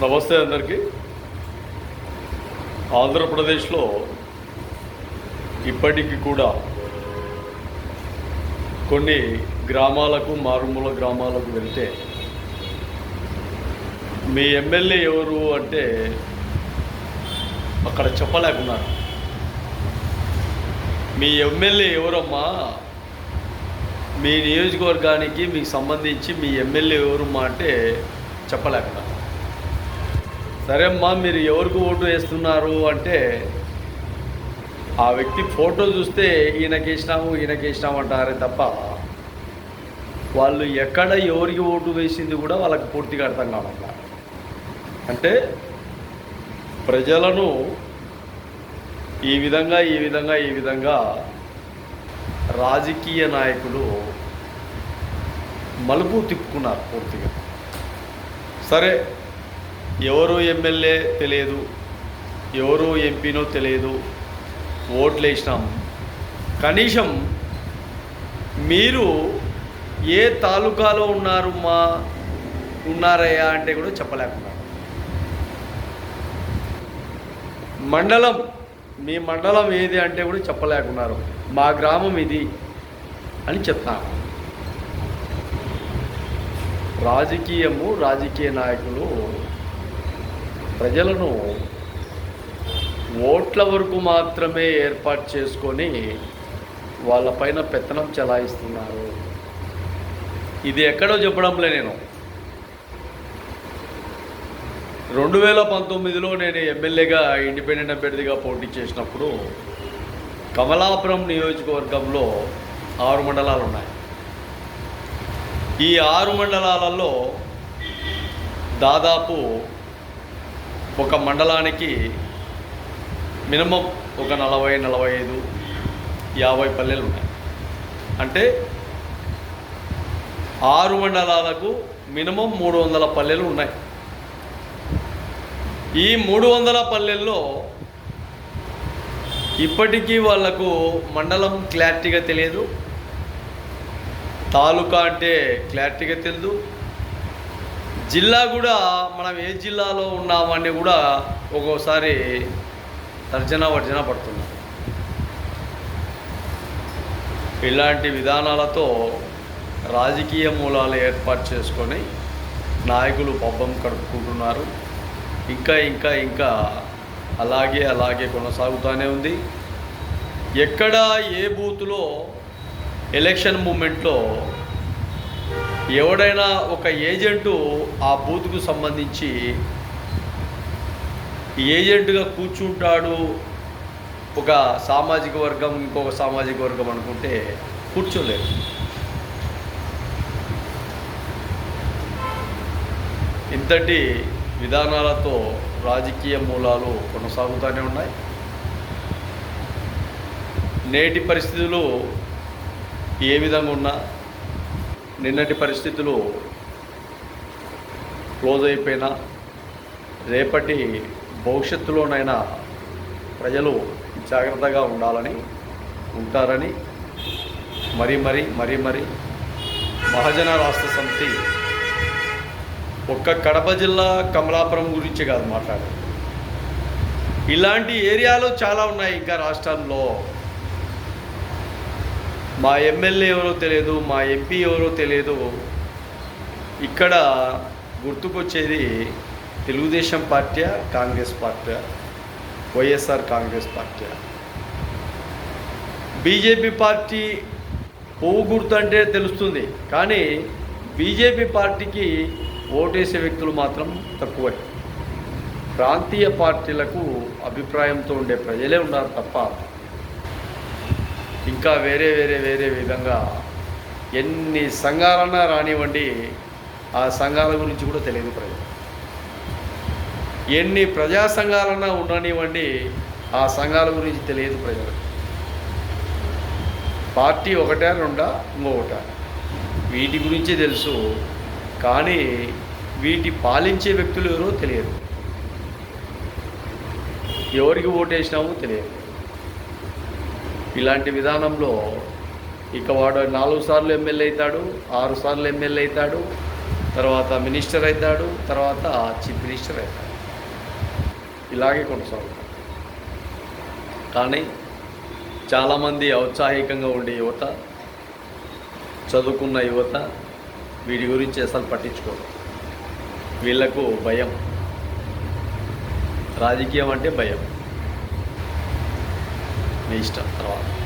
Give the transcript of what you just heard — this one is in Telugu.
నమస్తే అందరికీ. ఆంధ్రప్రదేశ్లో ఇప్పటికీ కూడా కొన్ని గ్రామాలకు మారుమూల గ్రామాలకు వెళ్తే మీ ఎమ్మెల్యే ఎవరు అంటే అక్కడ చెప్పలేకున్నారు. మీ ఎమ్మెల్యే ఎవరమ్మా? మీ నియోజకవర్గానికి మీకు సంబంధించి మీ ఎమ్మెల్యే ఎవరమ్మా అంటే చెప్పలేకున్నారు. సరే అమ్మా మీరు ఎవరికి ఓటు వేస్తున్నారు అంటే ఆ వ్యక్తి ఫోటో చూస్తే ఈయనకి వేసినాము ఈయనకి వేసినాము అంటారే తప్ప వాళ్ళు ఎక్కడ ఎవరికి ఓటు వేసింది కూడా వాళ్ళకి పూర్తిగా అర్థం కావట్లా. అంటే ప్రజలను ఈ విధంగా ఈ విధంగా ఈ విధంగా రాజకీయ నాయకులు మలుపు తిప్పుకున్నారు పూర్తిగా. సరే ఎవరు ఎమ్మెల్యే తెలియదు ఎవరు ఎంపీనో తెలియదు ఓట్లు వేసినాం. కనీసం మీరు ఏ తాలూకాలో ఉన్నారు మా ఉన్నారయ్యా అంటే కూడా చెప్పలేకున్నారు మండలం మీ మండలం ఏది అంటే కూడా చెప్పలేకున్నారు. మా గ్రామం ఇది అని చెప్తాను రాజకీయము రాజకీయ నాయకులు ప్రజలను ఓట్ల వరకు మాత్రమే ఏర్పాటు చేసుకొని వాళ్ళపైన పెత్తనం చెలాయిస్తున్నారు. ఇది ఎక్కడో చెప్పడంలే నేను. రెండు వేల పంతొమ్మిదిలో నేను ఎమ్మెల్యేగా ఇండిపెండెంట్ అభ్యర్థిగా పోటీ చేసినప్పుడు కమలాపురం నియోజకవర్గంలో ఆరు మండలాలు ఉన్నాయి. ఈ ఆరు మండలాలలో దాదాపు ఒక మండలానికి మినిమం ఒక నలభై నలభై ఐదు యాభై పల్లెలు ఉన్నాయి. అంటే ఆరు మండలాలకు మినిమం మూడు వందల పల్లెలు ఉన్నాయి. ఈ మూడు వందల పల్లెల్లో ఇప్పటికీ వాళ్ళకు మండలం క్లారిటీగా తెలియదు. తాలూకా అంటే క్లారిటీగా తెలియదు. జిల్లా కూడా మనం ఏ జిల్లాలో ఉన్నామని కూడా ఒక్కోసారి తర్జన వర్జన పడుతున్నాం ఇలాంటి విధానాలతో రాజకీయ మూలాలు ఏర్పాటు చేసుకొని నాయకులు పబ్బం కడుపుకుంటున్నారు. ఇంకా ఇంకా ఇంకా అలాగే అలాగే కొనసాగుతూనే ఉంది. ఎక్కడ ఏ బూత్లో ఎలక్షన్ మూమెంట్లో ఎవడైనా ఒక ఏజెంటు ఆ బూత్కు సంబంధించి ఏజెంట్గా కూర్చుంటాడు ఒక సామాజిక వర్గం ఇంకొక సామాజిక వర్గం అనుకుంటే కూర్చోలేదు ఇంతటి విధానాలతో రాజకీయ మూలాలు కొనసాగుతూనే ఉన్నాయి. నేటి పరిస్థితులు ఏ విధంగా ఉన్నా నిన్నటి పరిస్థితులు క్లోజ్ అయిపోయినా రేపటి భవిష్యత్తులోనైనా ప్రజలు జాగ్రత్తగా ఉండాలని ఉంటారని మరీ మరీ మరీ మరీ మహాజన రాష్ట్ర సమితి ఒక్క కడప జిల్లా కమలాపురం గురించి కాదు మాట్లాడారు ఇలాంటి ఏరియాలు చాలా ఉన్నాయి ఇంకా రాష్ట్రంలో. మా ఎమ్మెల్యే ఎవరో తెలియదు మా ఎంపీ ఎవరో తెలియదు. ఇక్కడ గుర్తుకొచ్చేది Telugu Desam party Congress party YSR Congress party. BJP party పువ్వు గుర్తు అంటే తెలుస్తుంది కానీ బీజేపీ పార్టీకి ఓటేసే వ్యక్తులు మాత్రం తక్కువే. ప్రాంతీయ పార్టీలకు అభిప్రాయంతో ఉండే ప్రజలే ఉన్నారు తప్ప ఇంకా వేరే వేరే వేరే విధంగా ఎన్ని సంఘాలన్నా రానివ్వండి ఆ సంఘాల గురించి కూడా తెలియదు ప్రజలు. ఎన్ని ప్రజా సంఘాలన్నా ఉండనివ్వండి ఆ సంఘాల గురించి తెలియదు ప్రజలు. పార్టీ ఒకటే రెండా ఇంకొకట? వీటి గురించి తెలుసు కానీ వీటి పాలించే వ్యక్తులు ఎవరో తెలియదు. ఎవరికి ఓటేసినామో తెలియదు. ఇలాంటి విధానంలో ఇక వాడు నాలుగు సార్లు ఎమ్మెల్యే అవుతాడు ఆరు సార్లు ఎమ్మెల్యే అవుతాడు తర్వాత మినిస్టర్ అవుతాడు తర్వాత చీఫ్ మినిస్టర్ అవుతాడు. ఇలాగే కొనసాగుతాడు కానీ చాలామంది ఔత్సాహికంగా ఉండే యువత చదువుకున్న యువత వీడి గురించి అసలు పట్టించుకోరు. వీళ్ళకు భయం. రాజకీయం అంటే భయం. మీ ఇష్టం తర్వాత